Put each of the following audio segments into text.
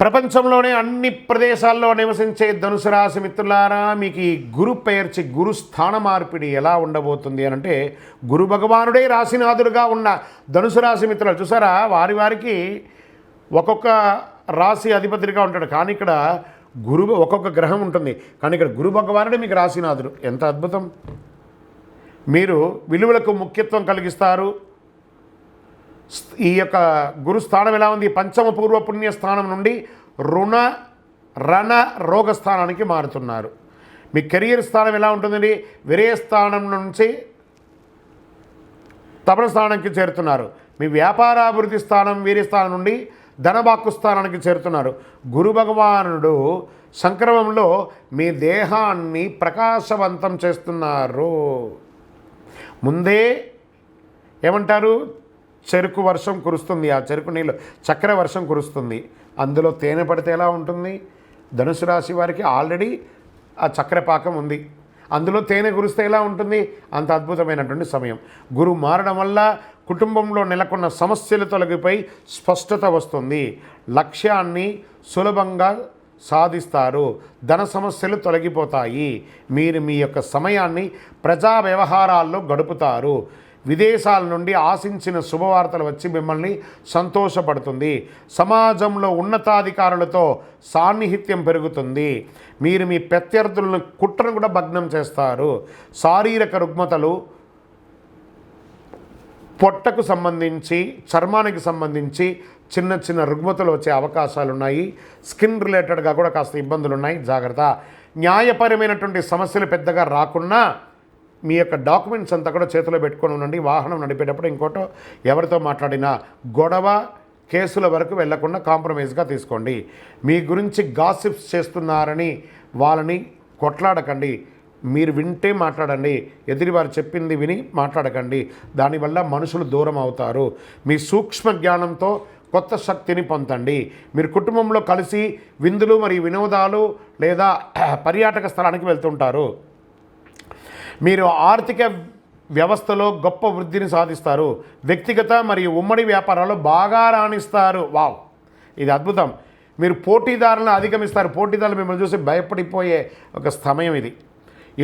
ప్రపంచంలోనే అన్ని ప్రదేశాల్లో నివసించే ధనుసు రాశి మిత్రులారా మీకు ఈ గురు పేర్చి గురు స్థాన మార్పిడి ఎలా ఉండబోతుంది అని అంటే గురు భగవానుడే రాశినాథుడుగా ఉన్న ధనుసు రాశి మిత్రులు. చూసారా వారి వారికి ఒక్కొక్క రాశి అధిపతిగా ఉంటాడు. కానీ ఇక్కడ గురు ఒక్కొక్క గ్రహం ఉంటుంది. కానీ ఇక్కడ గురు భగవానుడే మీకు రాశినాథుడు. ఎంత అద్భుతం! మీరు విలువలకు ముఖ్యత్వం కలిగిస్తారు. ఈ యొక్క గురు స్థానం ఎలా ఉంది? పంచమ పూర్వ పుణ్య స్థానం నుండి రుణ రణ రోగ స్థానానికి మారుతున్నారు. మీ కెరియర్ స్థానం ఎలా ఉంటుందండి? విరయ స్థానం నుంచి తపన స్థానానికి చేరుతున్నారు. మీ వ్యాపారాభివృద్ధి స్థానం వీరి స్థానం నుండి ధనబాక్కు స్థానానికి చేరుతున్నారు. గురు భగవానుడు సంక్రమంలో మీ దేహాన్ని ప్రకాశవంతం చేస్తున్నారు. ముందే ఏమంటారు? చెరుకు వర్షం కురుస్తుంది. ఆ చెరుకు నీళ్ళు చక్కెర వర్షం కురుస్తుంది. అందులో తేనె పడితే ఎలా ఉంటుంది? ధనుసు రాశి వారికి ఆల్రెడీ ఆ చక్కెర పాకం ఉంది. అందులో తేనె కురిస్తే ఎలా ఉంటుంది? అంత అద్భుతమైనటువంటి సమయం. గురువు మారడం వల్ల కుటుంబంలో నెలకొన్న సమస్యలు తొలగిపోయి స్పష్టత వస్తుంది. లక్ష్యాన్ని సులభంగా సాధిస్తారు. ధన సమస్యలు తొలగిపోతాయి. మీరు మీ యొక్క సమయాన్ని ప్రజా వ్యవహారాల్లో గడుపుతారు. విదేశాల నుండి ఆశించిన శుభవార్తలు వచ్చి మిమ్మల్ని సంతోషపడుతుంది. సమాజంలో ఉన్నతాధికారులతో సాన్నిహిత్యం పెరుగుతుంది. మీరు మీ ప్రత్యర్థులను కుట్రను కూడా భగ్నం చేస్తారు. శారీరక రుగ్మతలు పొట్టకు సంబంధించి చర్మానికి సంబంధించి చిన్న చిన్న రుగ్మతలు వచ్చే అవకాశాలు ఉన్నాయి స్కిన్ రిలేటెడ్గా కూడా కాస్త ఇబ్బందులు ఉన్నాయి జాగ్రత్త. న్యాయపరమైనటువంటి సమస్యలు పెద్దగా రాకున్నా మీ యొక్క డాక్యుమెంట్స్ అంతా కూడా చేతిలో పెట్టుకొని ఉండండి. వాహనం నడిపేటప్పుడు ఇంకోటో ఎవరితో మాట్లాడినా గొడవ కేసుల వరకు వెళ్ళకుండా కాంప్రమైజ్గా తీసుకోండి. మీ గురించి గాసిప్స్ చేస్తున్నారని వాళ్ళని కొట్లాడకండి. మీరు వింటే మాట్లాడండి. ఎదిరివారు చెప్పింది విని మాట్లాడకండి. దానివల్ల మనుషులు దూరం అవుతారు మీ సూక్ష్మ జ్ఞానంతో కొత్త శక్తిని పొందండి. మీరు కుటుంబంలో కలిసి విందులు మరియు వినోదాలు లేదా పర్యాటక స్థలానికి వెళ్తుంటారు. మీరు ఆర్థిక వ్యవస్థలో గొప్ప వృద్ధిని సాధిస్తారు. వ్యక్తిగత మరియు ఉమ్మడి వ్యాపారాల్లో బాగా రాణిస్తారు. వావ్! ఇది అద్భుతం. మీరు పోటీదారులను అధిగమిస్తారు. పోటీదారులు మిమ్మల్ని చూసి భయపడిపోయే ఒక సమయం ఇది.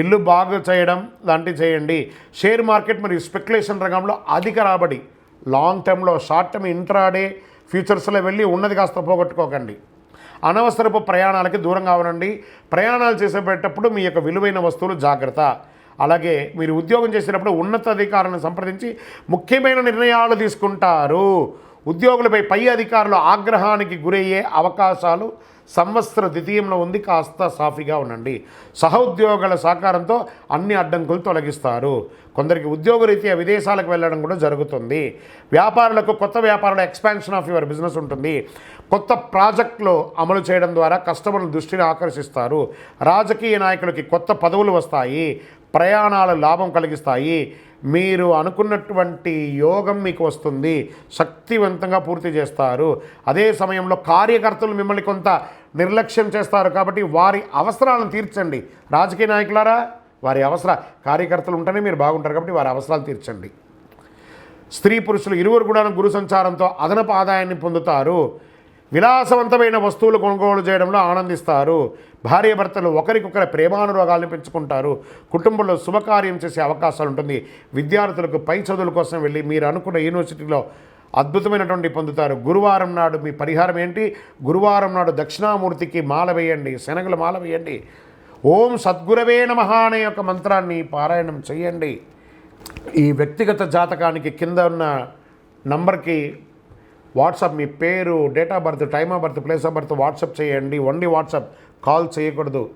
ఇల్లు బాగు చేయడం లాంటివి చేయండి. షేర్ మార్కెట్ మరియు స్పెక్యులేషన్ రంగంలో అధిక రాబడి. లాంగ్ టర్మ్లో షార్ట్ టర్మ్ ఇంట్రాడే ఫ్యూచర్స్లో వెళ్ళి ఉన్నది కాస్త పోగొట్టుకోకండి. అనవసరపు ప్రయాణాలకి దూరంగా ఉండండి ప్రయాణాలు చేసేటప్పుడు మీ యొక్క విలువైన వస్తువులు జాగ్రత్త. అలాగే మీరు ఉద్యోగం చేసేటప్పుడు ఉన్నతాధికారులను సంప్రదించి ముఖ్యమైన నిర్ణయాలు తీసుకుంటారు. ఉద్యోగులపై పై అధికారులు ఆగ్రహానికి గురయ్యే అవకాశాలు సంవత్సర ద్వితీయంలో ఉంది. కాస్త సాఫీగా ఉండండి. సహోద్యోగుల సహకారంతో అన్ని అడ్డంకులు తొలగిస్తారు. కొందరికి ఉద్యోగరీత్యా విదేశాలకు వెళ్ళడం కూడా జరుగుతుంది. వ్యాపారులకు కొత్త వ్యాపారాల ఎక్స్పాన్షన్ ఆఫ్ యువర్ బిజినెస్ ఉంటుంది. కొత్త ప్రాజెక్టులు అమలు చేయడం ద్వారా కస్టమర్ల దృష్టిని ఆకర్షిస్తారు. రాజకీయ నాయకులకి కొత్త పదవులు వస్తాయి. ప్రయాణాలు లాభం కలిగిస్తాయి. మీరు అనుకున్నటువంటి యోగం మీకు వస్తుంది. శక్తివంతంగా పూర్తి చేస్తారు. అదే సమయంలో కార్యకర్తలు మిమ్మల్ని కొంత నిర్లక్ష్యం చేస్తారు కాబట్టి వారి అవసరాలను తీర్చండి. రాజకీయ నాయకులారా వారి అవసర కార్యకర్తలు ఉంటేనే మీరు బాగుంటారు కాబట్టి వారి అవసరాలు తీర్చండి. స్త్రీ పురుషులు ఇరువురు కూడా గురు సంచారంతో అదనపు ఆదాయాన్ని పొందుతారు. విలాసవంతమైన వస్తువులు కొనుగోలు చేయడంలో ఆనందిస్తారు. భార్యాభర్తలు ఒకరికొకరి ప్రేమానురాగాలను పెంచుకుంటారు. కుటుంబంలో శుభకార్యం చేసే అవకాశాలు ఉంటుంది. విద్యార్థులకు పై చదువుల కోసం వెళ్ళి మీరు అనుకున్న యూనివర్సిటీలో అద్భుతమైనటువంటి పొందుతారు. గురువారం నాడు మీ పరిహారం ఏంటి? గురువారం నాడు దక్షిణామూర్తికి మాల వేయండి శనగలు మాల వేయండి. ఓం సద్గురవే నమః అనే యొక్క మంత్రాన్ని పారాయణం చేయండి. ఈ వ్యక్తిగత జాతకానికి కింద ఉన్న నంబర్కి వాట్సాప్ మీ పేరు date of birth time of birth place of birth WhatsApp చేయండి. ఓన్లీ వాట్సాప్ కాల్ చేయకూడదు.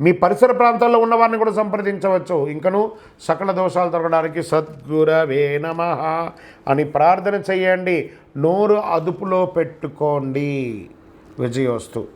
మీ పరిసర ప్రాంతాల్లో ఉన్నవారిని కూడా సంప్రదించవచ్చు. ఇంకను సకల దోషాలు తొలగడానికి సద్గురవే నమ అని ప్రార్థన చేయండి. నోరు అదుపులో పెట్టుకోండి. విజయోస్తు